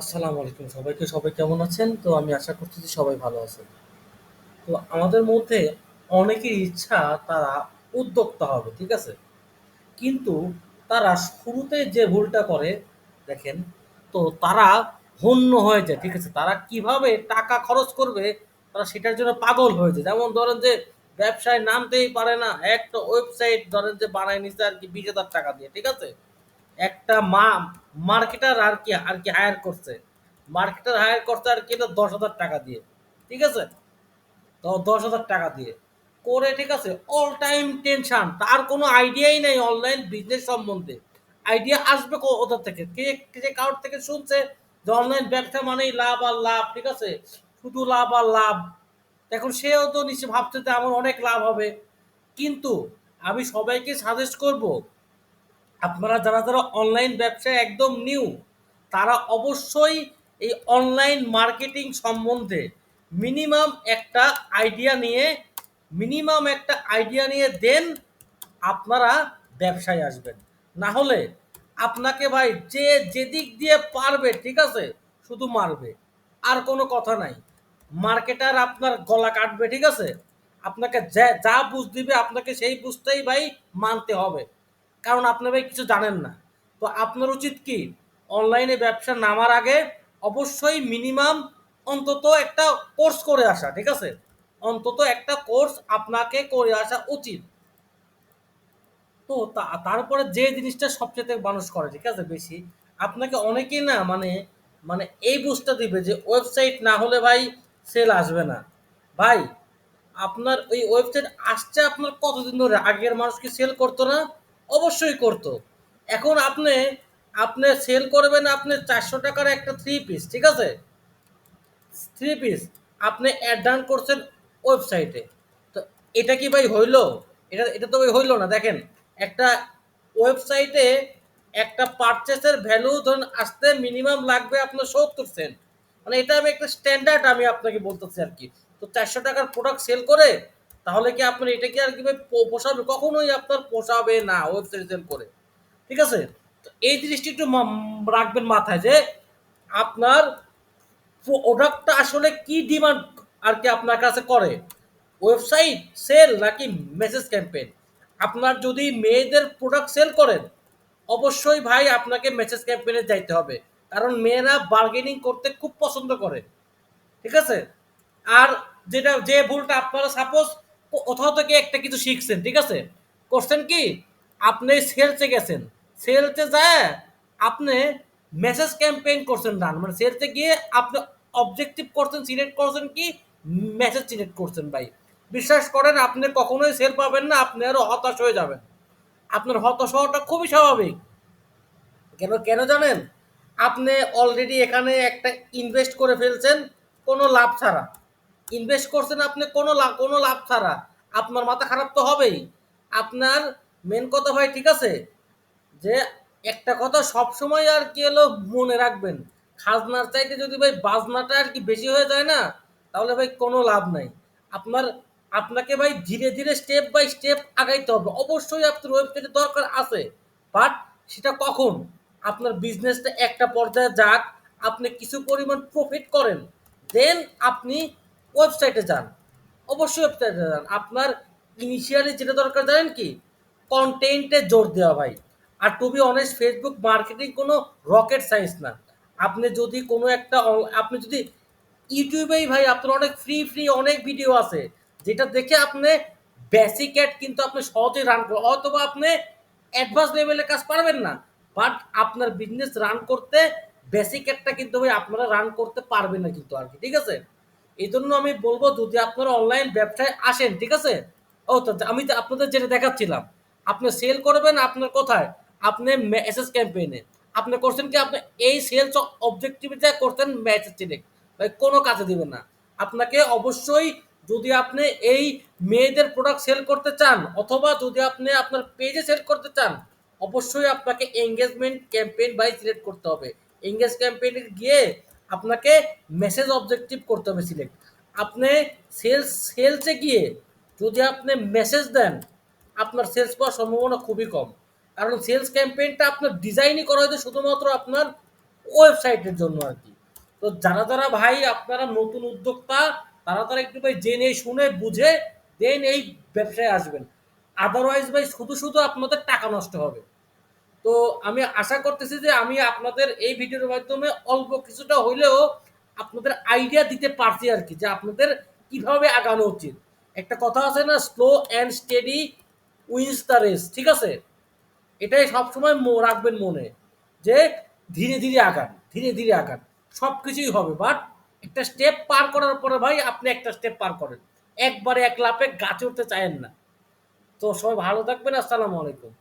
আসসালামু আলাইকুম। সবাইকে সবাই কেমন আছেন? তো আমি আশা করছি যে সবাই ভালো আছেন। তো আমাদের মধ্যে অনেকের ইচ্ছা তারা উদ্যোক্তা হবে, ঠিক আছে? কিন্তু তারা শুরুতে যে ভুলটা করে, দেখেন, তো তারা হন্য হয়ে যায়, ঠিক আছে? তারা কীভাবে টাকা খরচ করবে, তারা সেটার জন্য পাগল হয়ে যায়। যেমন ধরেন যে, ব্যবসায় নামতেই পারে না, একটা ওয়েবসাইট ধরেন যে বানায় নিচ্ছে আর কি বিশ হাজার টাকা দিয়ে, ঠিক আছে? একটা মা মার্কেটার আর কি আর কি হায়ার করছে। মার্কেটার হায়ার করছে আর কি দশ হাজার টাকা দিয়ে, ঠিক আছে? তো দশ হাজার টাকা দিয়ে। করে, ঠিক আছে অল টাইম টেনশন তার কোনো আইডিয়াই নেই অনলাইন বিজনেস সম্বন্ধে। আইডিয়া আসবে কোথা থেকে? কে কে কারোর থেকে শুনছে যে অনলাইন ব্যবসা মানেই লাভ আর লাভ, ঠিক আছে? শুধু লাভ আর লাভ। এখন সেও তো নিশ্চয় ভাবছে যে আমার অনেক লাভ হবে। কিন্তু আমি সবাইকে সাজেস্ট করব আপনারা যারা যারা অনলাইন ব্যবসায় একদম নিউ তারা অবশ্যই এই অনলাইন মার্কেটিং সম্বন্ধে মিনিমাম একটা আইডিয়া নিয়ে মিনিমাম একটা আইডিয়া নিয়ে দেন, আপনারা ব্যবসায় আসবেন। না হলে আপনাকে ভাই যে যেদিক দিয়ে পারবে, ঠিক আছে, শুধু মারবে। আর কোনো কথা নাই। মার্কেটার আপনার গলা কাটবে, ঠিক আছে? আপনাকে যা যা বুঝ দিবে, আপনাকে সেই বুঝতেই ভাই মানতে হবে। কারণ আপনি ভাই কিছু জানেন না। তো আপনার উচিত কি অনলাইনে ব্যবসা নামার আগে অবশ্যই মিনিমাম অন্তত একটা কোর্স করে আসা, ঠিক আছে? অন্তত একটা কোর্স আপনাকে করে আসা উচিত। তো তারপরে যে জিনিসটা সবচেয়ে মানুষ করে, ঠিক আছে, বেশি, আপনাকে অনেকেই না মানে মানে এই বুঝটা দিবে যে ওয়েবসাইট না হলে ভাই সেল আসবে না। ভাই, আপনার ওই ওয়েবসাইট আসছে আপনার কতদিন ধরে? আগের মানুষ কি সেল করতো না? অবশ্যই করতো। এখন আপনি আপনি সেল করবেন আপনি চারশো টাকার একটা থ্রি পিস ঠিক আছে? থ্রি পিস আপনি অ্যাড ডান করছেন ওয়েবসাইটে তো এটা কি ভাই হইল? এটা এটা তো ভাই হইল না। দেখেন, একটা ওয়েবসাইটে একটা পারচেসের ভ্যালু ধরুন আসতে মিনিমাম লাগবে আপনার সত্তর সেন্ট মানে এটা আমি একটা স্ট্যান্ডার্ড আমি আপনাকে বলতেছি আর কি। তো চারশো টাকার প্রোডাক্ট সেল করে তাহলে কি আপনার এটা কি আর কি পোষাবে? কখনোই আপনার পোষাবে না ওয়েবসাইট সেল করে ঠিক আছে? তো এই জিনিসটি একটু রাখবেন মাথায় যে আপনার প্রোডাক্টটা আসলে কি ডিমান্ড আর কি আপনার কাছে করে? ওয়েবসাইট সেল নাকি মেসেজ ক্যাম্পেইন আপনার যদি মেয়েদের প্রোডাক্ট সেল করেন, অবশ্যই ভাই আপনাকে মেসেজ ক্যাম্পেইনে যাইতে হবে। কারণ মেয়েরা বার্গেনিং করতে খুব পছন্দ করে। ঠিক আছে? আর যেটা, যে ভুলটা আপনারা সাপোজ কোথাও থেকে একটা কিছু শিখছেন, ঠিক আছে? করছেন কি? আপনি সেলসে গেছেন। সেলসে যায়, আপনি মেসেজ ক্যাম্পেইন করছেন ডান মানে সেলসে গিয়ে আপনি অবজেক্টিভ করছেন সিলেক্ট করছেন কি? মেসেজ সিলেক্ট করছেন ভাই। বিশ্বাস করেন, আপনি কখনোই সেল পাবেন না, আপনি আরও হতাশ হয়ে যাবেন। আপনার হতাশ হওয়াটা খুবই স্বাভাবিক। কেন কেন জানেন? আপনি অলরেডি এখানে একটা ইনভেস্ট করে ফেলছেন, কোনো লাভ ছাড়া। ইনভেস্ট করছেন আপনি, কোনো লাভ কোনো লাভ ছাড়া। আপনার মাথা খারাপ তো হবেই। আপনার মেন কথা ভাই, ঠিক আছে? যে একটা কথা সব সময় আর কি হলো মনে রাখবেন। খাজনার চাইতে যদি ভাই বাজনাটা আর কি বেশি হয়ে যায় না, তাহলে ভাই কোনো লাভ নাই। আপনার, আপনাকে ভাই ধীরে ধীরে স্টেপ বাই স্টেপ আগাইতে হবে। অবশ্যই আপনার ওয়েবসাইটের দরকার আছে। বাট সেটা কখন? আপনার বিজনেসটা একটা পর্যায়ে যাক, আপনি কিছু পরিমাণ প্রফিট করেন। দেন আপনি ওয়েবসাইটে যান। অবশ্যই ওয়েবসাইটে যান। আপনার ইনিশিয়ালি যেটা দরকার জানেন কি? কন্টেন্টে জোর দেওয়া ভাই। আর to be honest Facebook marketing কোনো রকেট সায়েন্স না। আপনি যদি কোনো একটা আপনি যদি ইউটিউবেই ভাই আপনার অনেক ফ্রি ফ্রি অনেক ভিডিও আছে, যেটা দেখে আপনি বেসিক অ্যাড কিন্তু আপনি সহজেই রান করেন অথবা আপনি অ্যাডভান্স লেভেলের কাজ পারবেন না। বাট আপনার বিজনেস রান করতে বেসিক অ্যাডটা কিন্তু ভাই আপনারা রান করতে পারবেন না কিন্তু আর কি, ঠিক আছে? এই জন্য আমি বলব যদি আপনারা অনলাইন ব্যবসায় আসেন, ঠিক আছে? ও, তো আমি তো আপনাদের যেটা দেখাচ্ছিলাম, আপনি সেল করবেন আপনার কোথায়? আপনি মেসেজ ক্যাম্পেইনে আপনি করছেন কি, আপনি এই সেলস অবজেক্টিভিটি করছেন মেসেজ সিলেক্ট ভাই, কোনো কাজে দিবেন না। আপনাকে অবশ্যই যদি আপনি এই মেয়েদের প্রোডাক্ট সেল করতে চান, অথবা যদি আপনি আপনার পেজে সেল করতে চান, অবশ্যই আপনাকে এঙ্গেজমেন্ট ক্যাম্পেইন বাই সিলেক্ট করতে হবে। এঙ্গেজ ক্যাম্পেইনে গিয়ে আপনাকে মেসেজ অবজেক্টিভ করতে হবে সিলেক্ট আপনি সেলস সেলসে গিয়ে যদি আপনি মেসেজ দেন, আপনার সেলস পাওয়ার সম্ভাবনা খুবই কম। কারণ সেলস ক্যাম্পেইনটা আপনার ডিজাইনই করা হয়েছে শুধুমাত্র আপনার ওয়েবসাইটের জন্য আর কি। তো যারা যারা ভাই, আপনারা নতুন উদ্যোক্তা, তারা তারা একটু ভাই জেনে, শুনে, বুঝে দেন এই ব্যবসায় আসবেন। আদারওয়াইজ ভাই শুধু শুধু আপনাদের টাকা নষ্ট হবে। তো আমি আশা করতেছি যে আমি আপনাদের এই ভিডিওর মাধ্যমে অল্প কিছুটা হইলেও আপনাদের আইডিয়া দিতে পারছি আর কি, যে আপনাদের কীভাবে আগানো উচিত। একটা কথা আছে না slow and steady wins the race ঠিক আছে? এটাই সবসময় রাখবেন মনে, যে ধীরে ধীরে আগান, ধীরে ধীরে আগান সব কিছুই হবে। বাট একটা স্টেপ পার করার পরে ভাই, আপনি একটা স্টেপ পার করেন। একবারে এক লাপে গাছে উঠতে চায়েন না। তো সবাই ভালো থাকবেন, আসসালামু আলাইকুম।